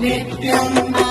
Yeah.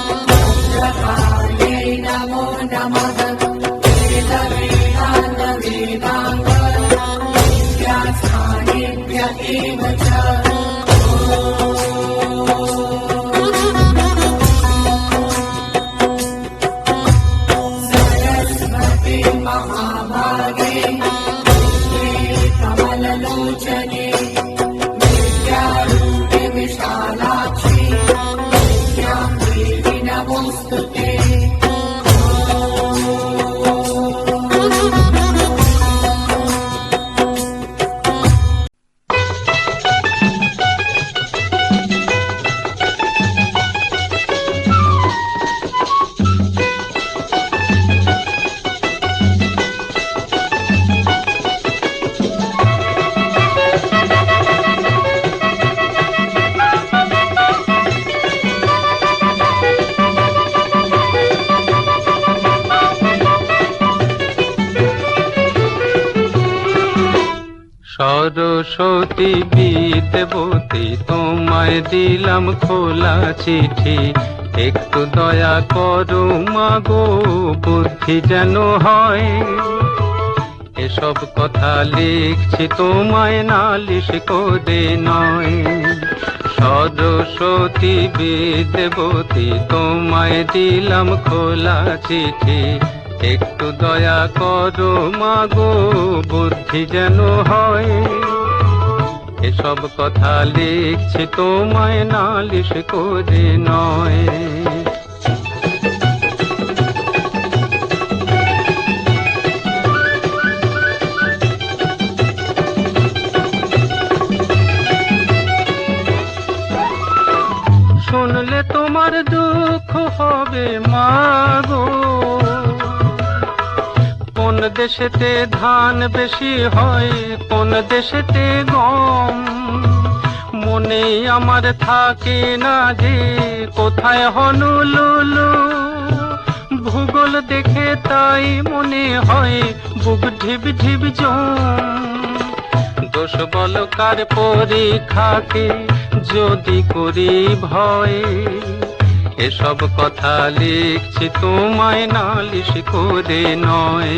দিলাম খোলা চিঠি। একটু দয়া করো মাগো, বুদ্ধি যেন হয়। এসব কথা লিখছি তোমায় নালিশ করে নয়। সরস্বতী বিদেবতী তোমায় দিলাম খোলা চিঠি। একটু দয়া করো মাগো, বুদ্ধি যেন হয়। এসব কথা লিখছি তোমায় নালিশ করে নয়। শুনলে তোমার দুঃখ হবে মাগো কোন দেশেতে ধান বেশি হয়, কোন দেশেতে গম? মনে আমার থাকে না যে, কোথায় হনুলুলু? ভূগোল দেখে তাই মনে হয়, বুক ঢিপ ঢিপ দোষ বল কার পরীক্ষাকে যদি করি ভয়? এসব কথা লিখছি তোমায় নালিশ করে নয়।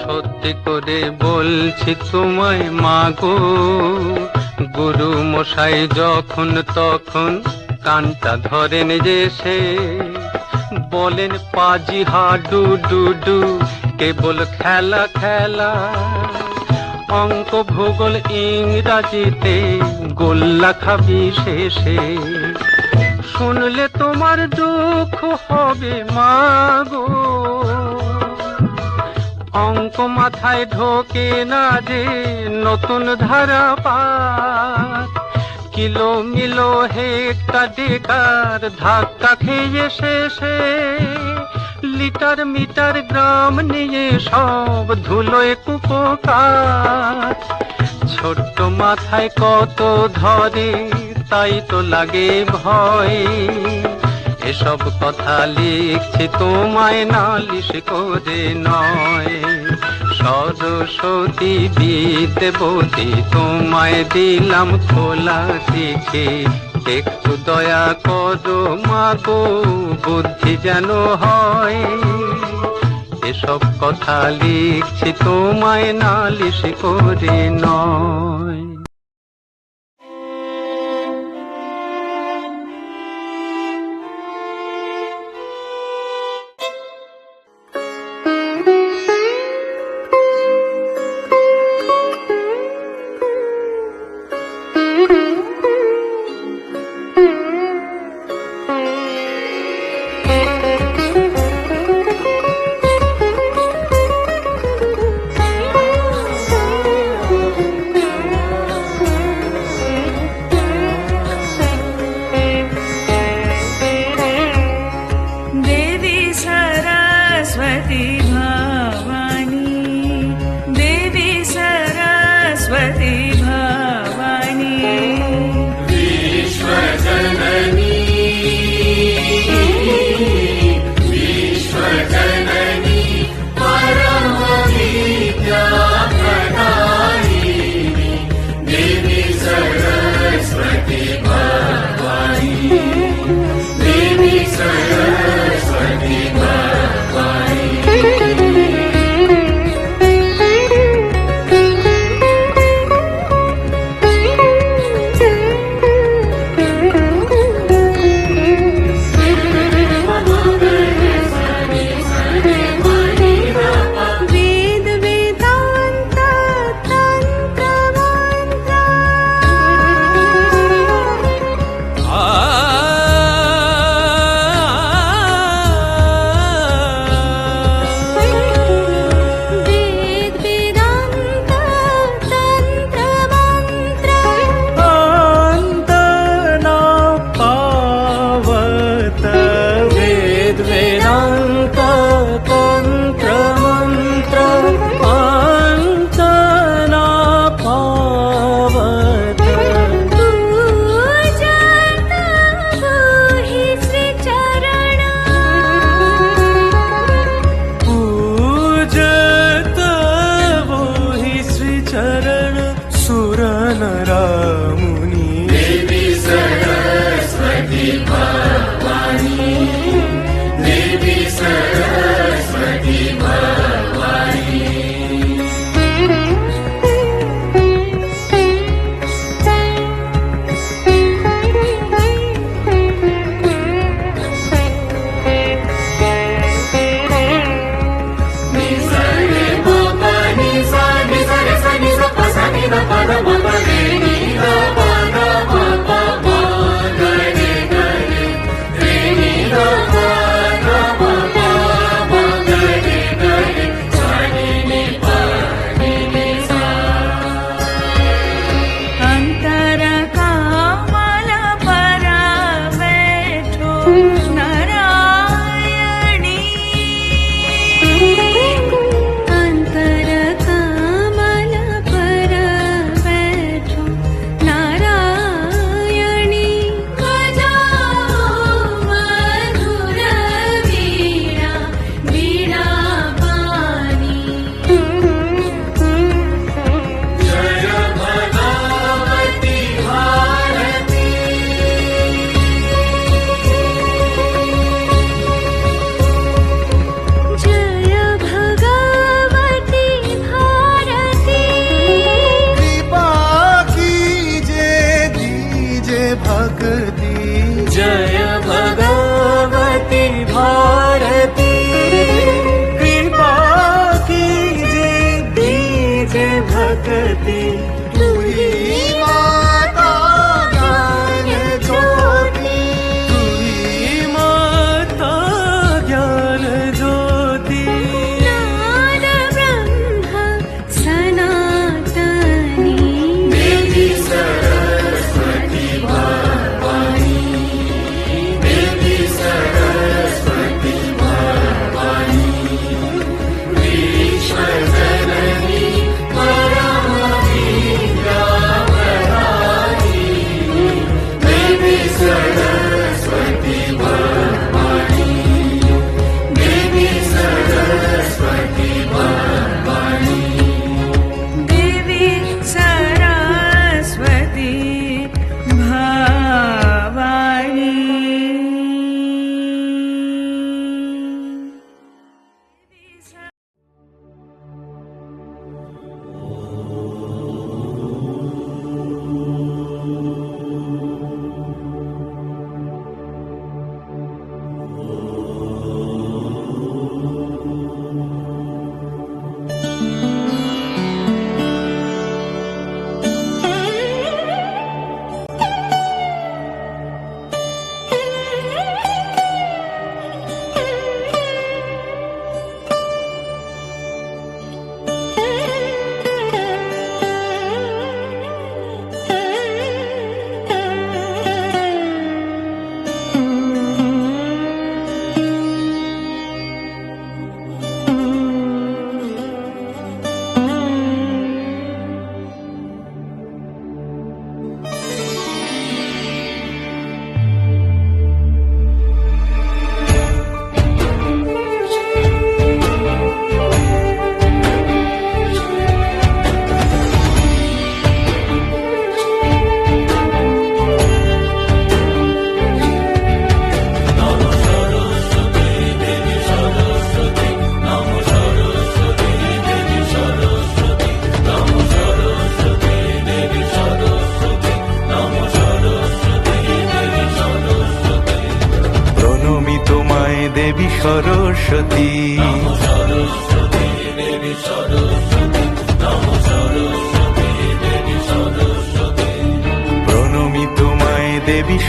সত্যি করে বলছি তোমায়, মাগো গুরু মশাই যখন তখন কানটা ধরেন যে সে বলেন পাজি হাডু ডু ডু কেবল খেলা খেলা। অঙ্ক, ভূগোল, ইংরাজিতে গোল্লা খাবি শেষে। শুনলে তোমার দুঃখ হবে মাগো অঙ্ক মাথায় ঢোকে না যে নতুন ধারা পাত কিলো মিলো হেক্টা ডেকার ধাক্কা খেয়ে শেষে লিটার মিটার গ্রাম নিয়ে সব ধুলোয় কুপোকার। ছোট্ট মাথায় কত ধরে, তাই তো লাগে ভয়। এসব কথা লিখছি তোমায় নালিশ করে নয়। সরস্বতী বিদেবতী তোমায় দিলাম খোলা চিঠি একটু দয়া করো মাগো বুদ্ধি যেন হয়। এসব কথা লিখছি তোমায় নালিশ করে নয়।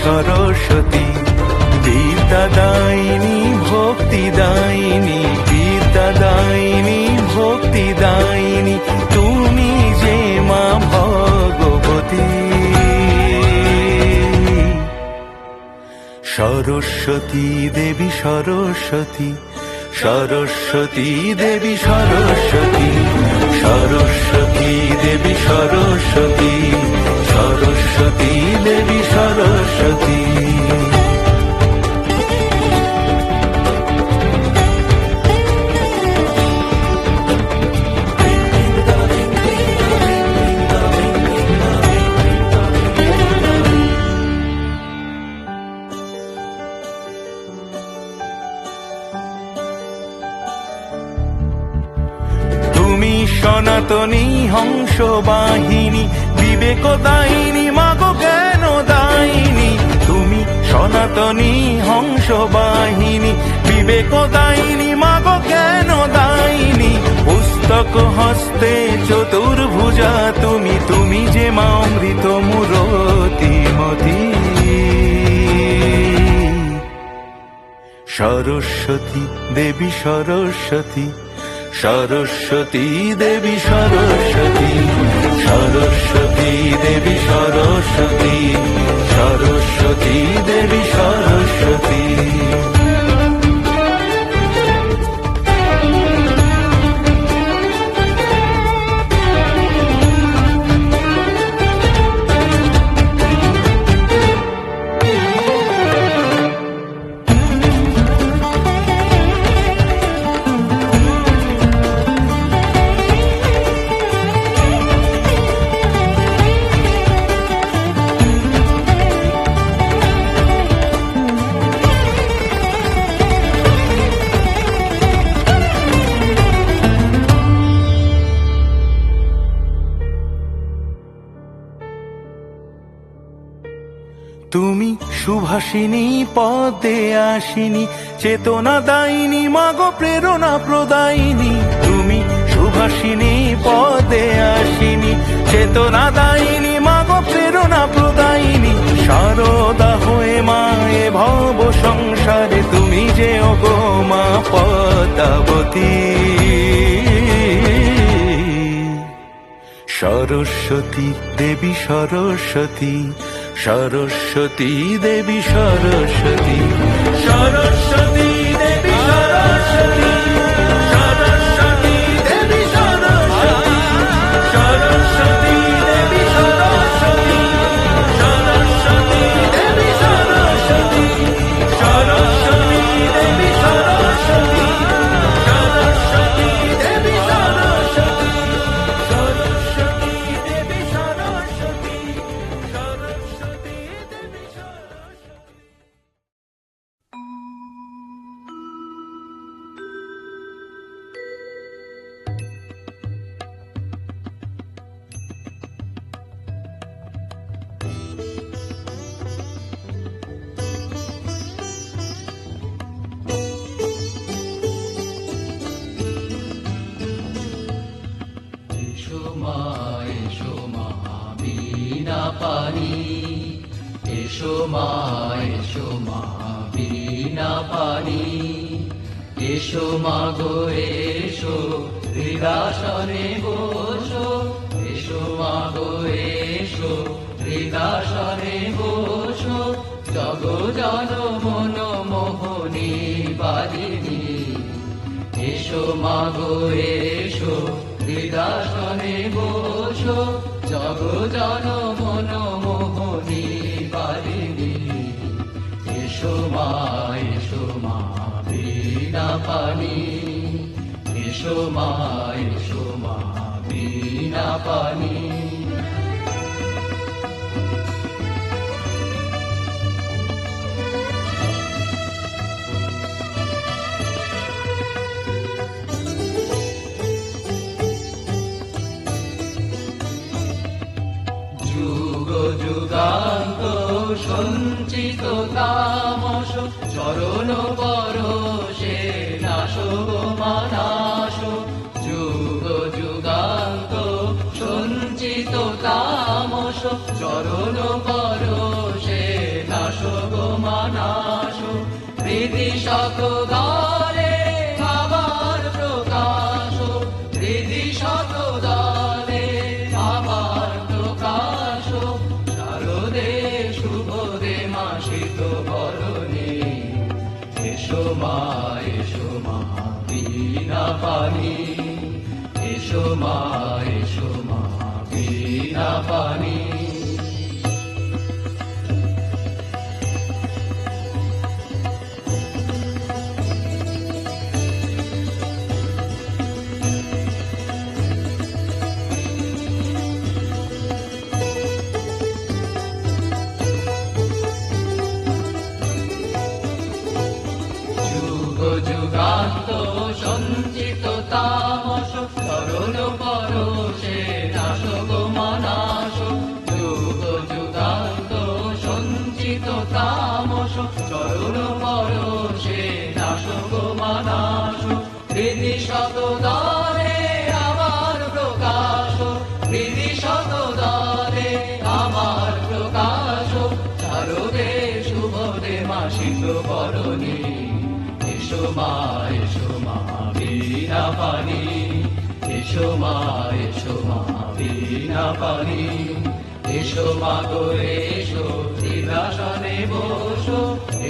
সরস্বতী বিদ্যাদায়িনী ভক্তিদায়িনী ভক্তি ভক্তিদায়িনী তুমি যে মা ভগবতী। সরস্বতী দেবী, সরস্বতী সরস্বতী দেবী, সরস্বতী সরস্বতী দেবী, সরস্বতী সরস্বতী দেবী সরস্বতী। সনাতনী হংস বাহিনী বিবেক দায়িনী মাগো জ্ঞান দায়িনী তুমি সনাতনী হংস বাহিনী বিবেক দায়িনী মাগো জ্ঞান দায়িনী পুস্তক হস্তে চতুর্ভুজা তুমি তুমি যে মা অমৃত মূরতিমতী সরস্বতী দেবী সরস্বতী সরস্বতী দেবী সরস্বতী। সরস্বতী দেবী সরস্বতী সরস্বতী দেবী সরস্বতী। সুভাষিনী পদে আসিনি, চেতনা দায়িনী, মাগো প্রেরণা প্রদায়িনী। তুমি সুভাষিনী, পদে আসিনি, চেতনা দায়িনী, মাগো প্রেরণা প্রদায়িনী। সারদা হয়ে মায়ে ভব সংসারে, তুমি যে অগো মা পদাবতী। সরস্বতী, দেবী সরস্বতী সরস্বতী দেবী সরস্বতী সরস্বতী। এসো মা এসো মা বিনা পানি এসো মা গো এসো, হৃদাসনে বসো। এসো মা গো এসো, হৃদাসনে বসো। জগ জন মন মোহনী বাদিনী এসো মাগো, এসো, হৃদাসনে বসো। জগ জন এসো মা এসো পানি পানি। যুগ যুগান্ত সঞ্চিত তামস নাশ প্রীতি শতদা যুগান্ত সঞ্চিত বীণা পানি এসো মা গো, এসো নিরাসনে বসো।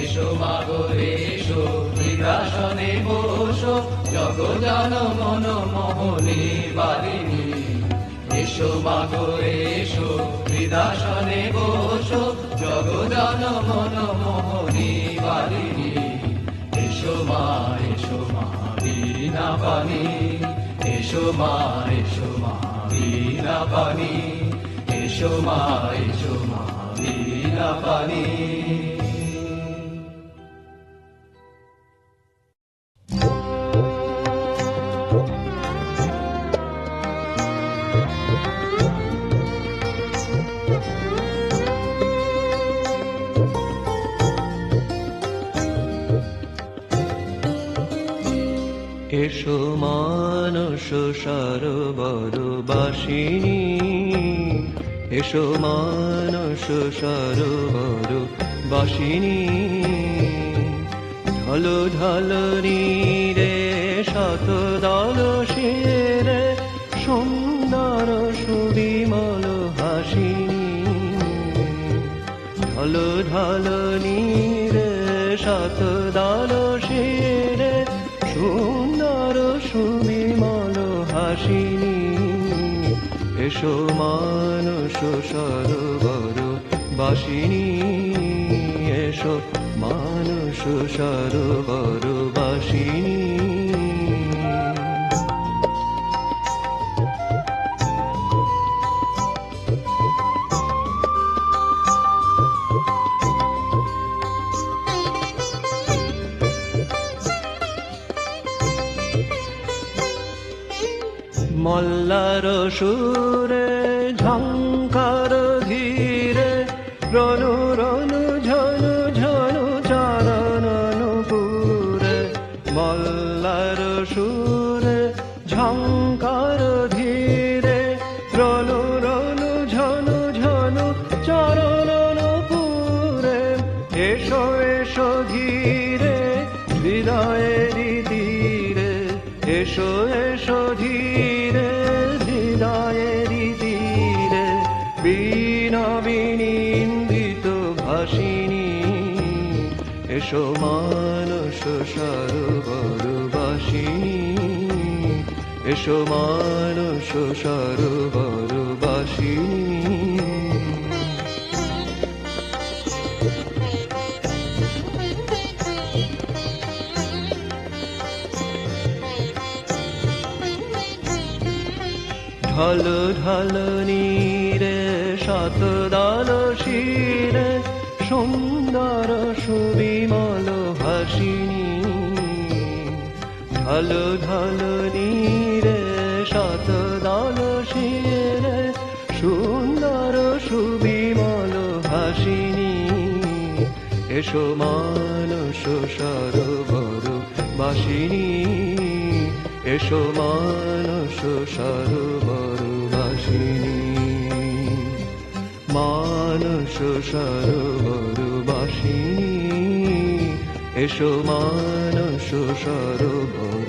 এসো মা গো, এসো নিরাসনে বসো। জগজান মন মোহনী বারিণী এসো মা গো, এসো নিরাসনে বসো। জগজান মন মোহনী বারিণী এসো মা এসো মা বীণা পানি। এসো মা, এসো মা বীণা পানি এসো মা এসো মা বীণা পানি এসো মানস সরোবর বাসিনী এসো মানস সরোবর বাসিনী ঢল ঢল রে শত দল শিরে, সুন্দর সুবিমল হাসিনী। ঢল ঢল নীরে শত দল এসো মানস সরোবর বাসিনী এসো মানস সরোবর বাসিনী। মল্লার সুরে বীণা বিনিন্দিত ভাসিনী। এসো মানস সরোবর বাসিনী এসো মানস সরোবর বাসিনী ঢল ঢল নীরে শত দল শিরে, সুন্দর সুবিমল হাসিনী ঢল ঢল নীরে শত দল শিরে, সুন্দর সুবিমল হাসিনী এসো মানস সরোবর বাসিনী, এসো মানস সরোবর বাসিনী। মানস সরোবর বাসিনী এসো মানস সরোবর